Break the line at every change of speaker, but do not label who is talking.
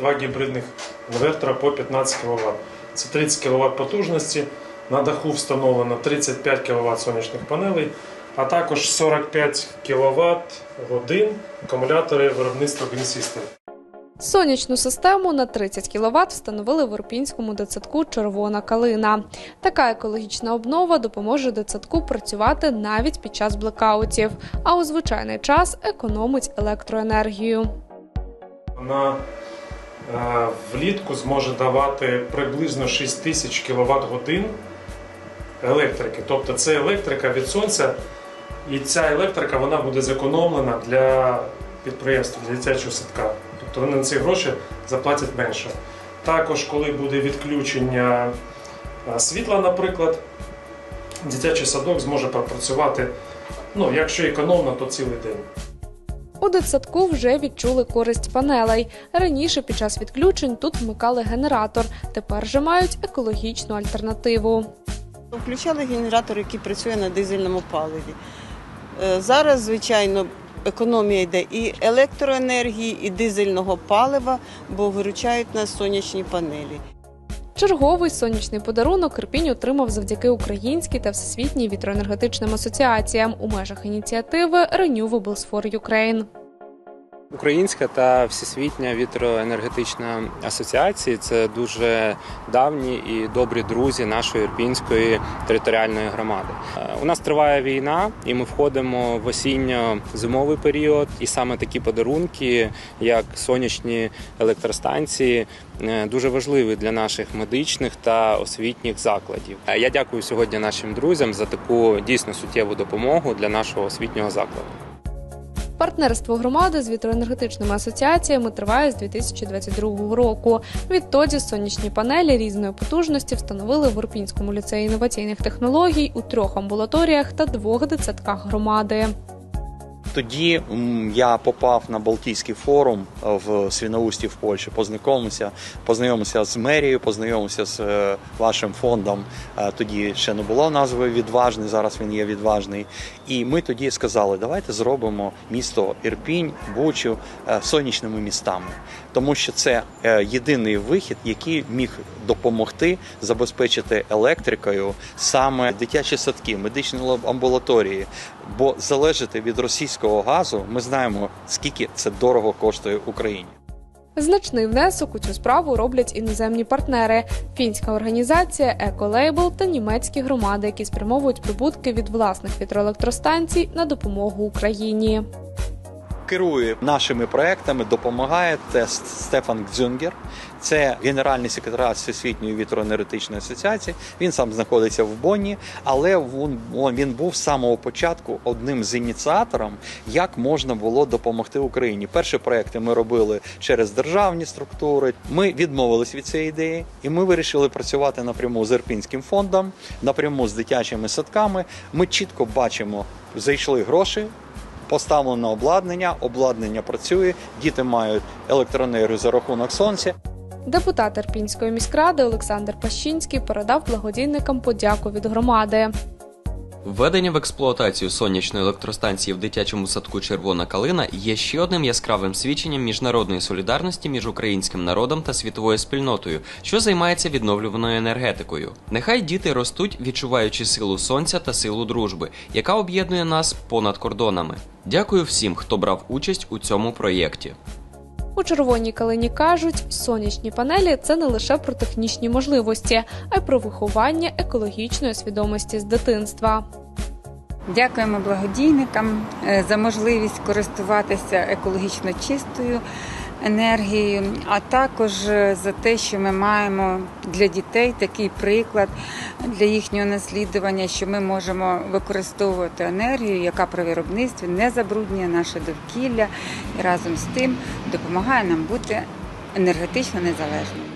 два гібридних інвертора по 15 кВт. Це 30 кВт потужності. На даху встановлено 35 кВт сонячних панелей, а також 45 кВт годин акумулятори виробництва Green
Сонячну систему на 30 кВт встановили в Ірпінському дитсадку Червона калина. Така екологічна обнова допоможе дитсадку працювати навіть під час блекаутів, а у звичайний час економить електроенергію.
Е, влітку зможе давати приблизно 6 тисяч кВт годин електрики. Тобто це електрика від сонця, і ця електрика вона буде зекономлена для підприємства, для дитячого садка. Тобто вони на ці гроші заплатять менше. Також, коли буде відключення е, світла, наприклад, дитячий садок зможе пропрацювати, ну, якщо економно, то цілий день.
У дитсадку вже відчули користь панелей. Раніше під час відключень тут вмикали генератор. Тепер же мають екологічну альтернативу.
Включали генератор, який працює на дизельному паливі. Е, Зараз, звичайно, економія йде і електроенергії, і дизельного палива, бо виручають нас сонячні панелі.
Черговий сонячний подарунок Ірпінь отримав завдяки українській та всесвітній вітроенергетичним асоціаціям у межах ініціативи Renewables for Ukraine.
Українська та всесвітня вітроенергетична асоціації це дуже давні і добрі друзі нашої ірпінської територіальної громади. Е, У нас триває війна, і ми входимо в осінньо-зимовий період. І саме такі подарунки, як сонячні електростанції, е, дуже важливі для наших медичних та освітніх закладів. Е, Я дякую сьогодні нашим друзям за таку дійсно суттєву допомогу для нашого освітнього закладу.
Партнерство громади з вітроенергетичними асоціаціями триває з 2022 року. Відтоді сонячні панелі різної потужності встановили в Урпінському ліцеї інноваційних технологій у трьох амбулаторіях та двох дитсадках громади.
Тоді я попав на Балтійський форум е, в Свіноусті в Польщі, познайомився, познайомився з мерією, познайомився з е, вашим фондом. Е, Тоді ще не було назви відважний, зараз він є відважний. І ми тоді сказали, давайте зробимо місто Ірпінь, Бучу сонячними містами, тому що це єдиний вихід, який міг допомогти забезпечити електрикою саме дитячі садки, медичні амбулаторії. Бо залежати від російського газу ми знаємо, скільки це дорого коштує Україні.
Значний внесок у цю справу роблять іноземні партнери: фінська організація Еколейбл та німецькі громади, які спрямовують прибутки від власних вітроелектростанцій на допомогу Україні.
Керує нашими проектами, допомагає це Стефан Гзюнгер. Це генеральний секретар Всесвітньої вітроенергетичної асоціації. Він сам знаходиться в Бонні, але він був з самого початку одним з ініціаторів, як можна було допомогти Україні. Перші проекти ми робили через державні структури. Ми відмовились від цієї ідеї, і ми вирішили працювати напряму з Ірпінським фондом, напряму з дитячими садками. Ми чітко бачимо, зайшли гроші. Поставлено обладнання, обладнання працює, діти мають електроенергію за рахунок сонця.
Депутат Ірпінської міськради Олександр Пащинський передав благодійникам подяку від громади.
Введення в експлуатацію сонячної електростанції в дитячому садку Червона калина є ще одним яскравим свідченням міжнародної солідарності між українським народом та світовою спільнотою, що займається відновлюваною енергетикою. Нехай діти ростуть, відчуваючи силу сонця та силу дружби, яка об'єднує нас понад кордонами. Дякую всім, хто брав участь у цьому проєкті.
У червоній калині кажуть, сонячні панелі це не лише про технічні можливості, а й про виховання екологічної свідомості з дитинства.
Дякуємо благодійникам е, за можливість користуватися екологічно чистою енергією, а також е, за те, що ми маємо для дітей такий приклад для їхнього наслідування, що ми можемо використовувати енергію, яка при виробництві не забруднює наше довкілля і разом з тим допомагає нам бути енергетично незалежними.